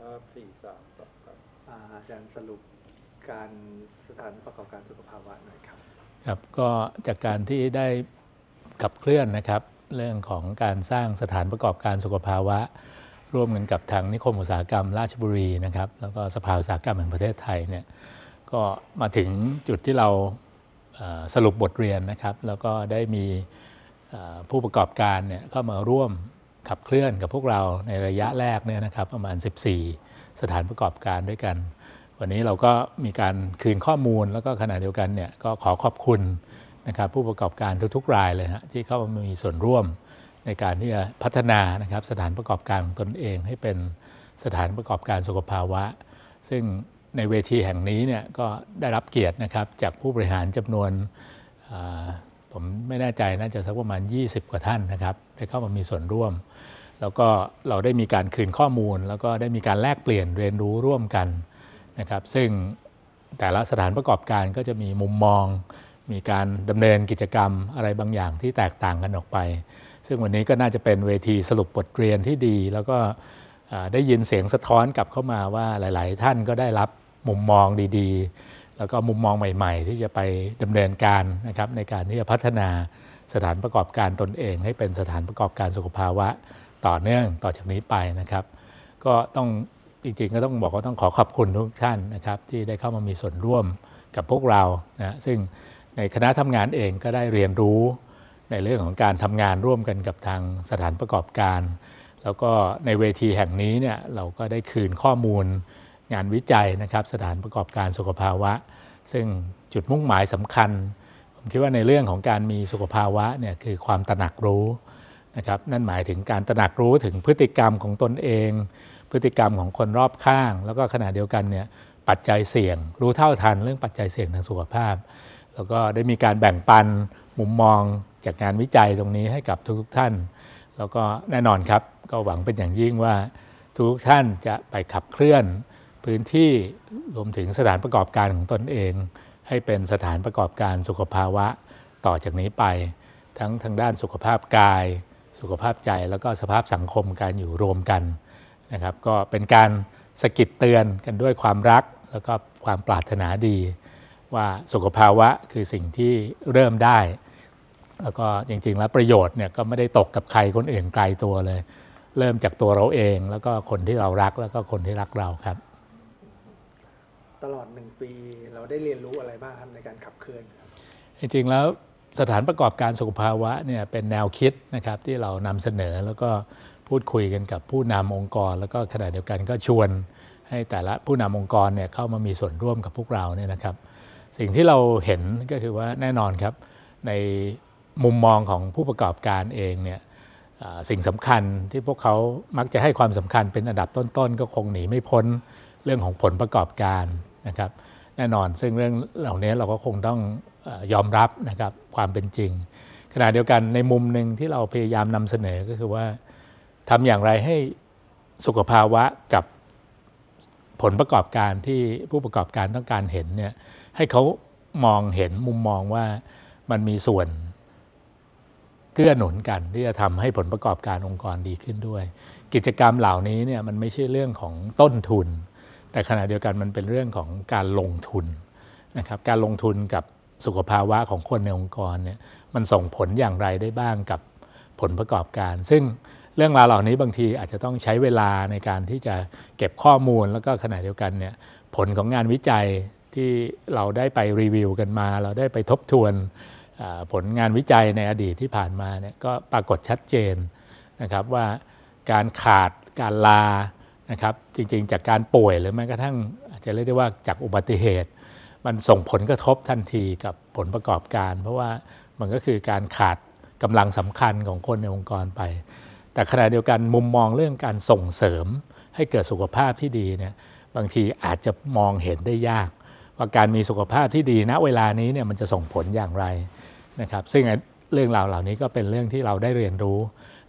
ครับสี่สามสองครับอ่าอาจารย์สรุปการสถานประกอบการสุขภาวะหน่อยครับ ครับก็จากการที่ได้ขับเคลื่อนนะครับ เรื่องของการสร้างสถานประกอบการสุขภาวะ ร่วมกันกับทางนิคมอุตสาหกรรมราชบุรีนะครับ แล้วก็สภาอุตสาหกรรมแห่งประเทศไทยเนี่ยก็มาถึงจุดที่เราเอ่อสรุปบทเรียนนะครับ แล้วก็ได้มีเอ่อผู้ประกอบการเนี่ยเข้ามาร่วม ขับเคลื่อนกับพวกเราในระยะแรกเนี่ยนะครับประมาณ 14 สถานประกอบการด้วยกัน วันนี้เราก็มีการคืนข้อมูลแล้วก็ขณะเดียวกันเนี่ยก็ขอขอบคุณนะครับผู้ประกอบการทุกๆรายเลยฮะที่เข้ามามีส่วนร่วมในการที่จะพัฒนานะครับสถานประกอบการของตนเอง ให้เป็นสถานประกอบการสุขภาวะ ซึ่งในเวทีแห่งนี้เนี่ยก็ได้รับเกียรตินะครับจากผู้บริหารจำนวน ผมไม่แน่ใจน่าจะสักประมาณ 20 กว่าท่านนะครับได้เข้ามามีส่วนร่วม แล้วก็เราได้มีการคืนข้อมูล แล้วก็ได้มีการแลกเปลี่ยนเรียนรู้ร่วมกันนะครับซึ่งแต่ละสถานประกอบการก็จะมีมุมมอง มีการดำเนินกิจกรรมอะไรบางอย่างที่แตกต่างกันออกไป ซึ่งวันนี้ก็น่าจะเป็นเวทีสรุปบทเรียนที่ดี แล้วก็ได้ยินเสียงสะท้อนกลับเข้ามาว่าหลาย ๆ ท่านก็ได้รับมุมมองดี ๆ แล้วก็มุมมองใหม่ๆ ที่จะไปดำเนินการนะครับในการที่จะพัฒนาสถานประกอบการตนเอง ให้เป็นสถานประกอบการสุขภาวะต่อเนื่องต่อจากนี้ไปนะครับ ก็ต้องจริงๆก็ต้องบอกว่าต้องขอขอบคุณทุกท่านนะครับ ที่ได้เข้ามามีส่วนร่วมกับพวกเรานะซึ่งในคณะทำงานเองก็ได้เรียนรู้ในเรื่องของการทำงานร่วมกันกับทางสถานประกอบการ แล้วก็ในเวทีแห่งนี้เนี่ยเราก็ได้คืนข้อมูล งานวิจัยนะครับสถานประกอบการสุขภาวะ ซึ่งจุดมุ่งหมายสำคัญ ผมคิดว่าในเรื่องของการมีสุขภาวะเนี่ยคือความตระหนักรู้นะครับนั่นหมายถึงการตระหนักรู้ถึงพฤติกรรมของตนเอง พฤติกรรมของคนรอบข้าง แล้วก็ขณะเดียวกันเนี่ยปัจจัยเสี่ยง รู้เท่าทันเรื่องปัจจัยเสี่ยงทางสุขภาพ แล้วก็ได้มีการแบ่งปันมุมมองจากงานวิจัยตรงนี้ให้กับทุกๆท่าน แล้วก็แน่นอนครับก็หวังเป็นอย่างยิ่งว่าทุกท่านจะไปขับเคลื่อน พื้นที่รวมถึงสถานประกอบการของตนเอง ให้เป็นสถานประกอบการสุขภาวะต่อจากนี้ไป ทั้งทางด้านสุขภาพกาย สุขภาพใจแล้วก็สภาพสังคมการอยู่รวมกันนะครับ ก็เป็นการสกิดเตือนกันด้วยความรักแล้วก็ความปรารถนาดี ว่าสุขภาวะคือสิ่งที่เริ่มได้ แล้วก็จริงๆแล้วประโยชน์เนี่ยก็ไม่ได้ตกกับใครคนอื่นไกลตัวเลย เริ่มจากตัวเราเอง แล้วก็คนที่เรารักแล้วก็คนที่รักเราครับ ตลอดหนึ่งปี เราได้เรียนรู้อะไรบ้างครับในการขับเคลื่อนจริงๆแล้วสถานประกอบการสุขภาวะเนี่ยเป็นแนวคิดนะครับที่เรานำเสนอแล้วก็พูดคุยกันกับผู้นำองค์กร แล้วก็ขณะเดียวกันก็ชวนให้แต่ละผู้นำองค์กรเนี่ยเข้ามามีส่วนร่วมกับพวกเราเนี่ยนะครับ สิ่งที่เราเห็นก็คือว่าแน่นอนครับ ในมุมมองของผู้ประกอบการเองเนี่ยสิ่งสำคัญที่พวกเขามักจะให้ความสำคัญเป็นอันดับต้นๆ ก็คงหนีไม่พ้นเรื่องของผลประกอบการ นะครับแน่นอนซึ่งเรื่องเหล่านี้เราก็คงต้องยอมรับนะครับความเป็นจริง ขณะเดียวกันในมุมหนึ่งที่เราพยายามนำเสนอก็คือว่าทำอย่างไรให้สุขภาวะกับผลประกอบการที่ผู้ประกอบการต้องการเห็นเนี่ยให้เขามองเห็นมุมมองว่ามันมีส่วนเกื้อหนุนกันที่จะทำให้ผลประกอบการองค์กรดีขึ้นด้วย กิจกรรมเหล่านี้เนี่ยมันไม่ใช่เรื่องของต้นทุน แต่ขณะเดียวกันมันเป็นเรื่องของการลงทุนนะครับการลงทุนกับสุขภาวะของคนในองค์กรเนี่ยมันส่งผลอย่างไรได้บ้างกับผลประกอบการ ซึ่งเรื่องราวเหล่านี้บางทีอาจจะต้องใช้เวลาในการที่จะเก็บข้อมูลแล้วก็ขณะเดียวกันเนี่ยผลของงานวิจัยที่เราได้ไปรีวิวกันมา เราได้ไปทบทวนผลงานวิจัยในอดีตที่ผ่านมาเนี่ยก็ปรากฏชัดเจนนะครับว่าการขาดการลา นะครับจริงๆ จากการป่วยหรือแม้กระทั่งอาจจะเรียกได้ว่าจากอุบัติเหตุ มันส่งผลกระทบทันทีกับผลประกอบการ เพราะว่ามันก็คือการขาดกำลังสำคัญของคนในองค์กรไป แต่ขณะเดียวกันมุมมองเรื่องการส่งเสริมให้เกิดสุขภาพที่ดีเนี่ยบางทีอาจจะมองเห็นได้ยาก ว่าการมีสุขภาพที่ดีณเวลานี้เนี่ยมันจะส่งผลอย่างไรนะครับซึ่งเรื่องราวเหล่านี้ก็เป็นเรื่องที่เราได้เรียนรู้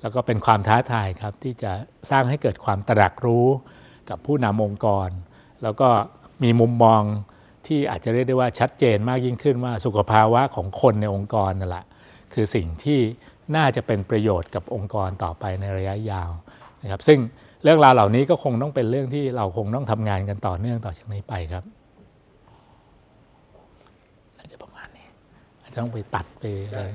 แล้วก็เป็นความท้าทายครับที่จะสร้างให้เกิดความตระหนักรู้กับผู้นำองค์กร แล้วก็มีมุมมองที่อาจจะเรียกได้ว่าชัดเจนมากยิ่งขึ้นว่าสุขภาวะของคนในองค์กรนั่นแหละคือสิ่งที่น่าจะเป็นประโยชน์กับองค์กรต่อไปในระยะยาวนะครับซึ่งเรื่องราวเหล่านี้ก็คงต้องเป็นเรื่องที่เราคงต้องทำงานกันต่อเนื่องต่อจากนี้ไปครับน่าจะประมาณนี้อาจจะต้องไปตัดไปอะไร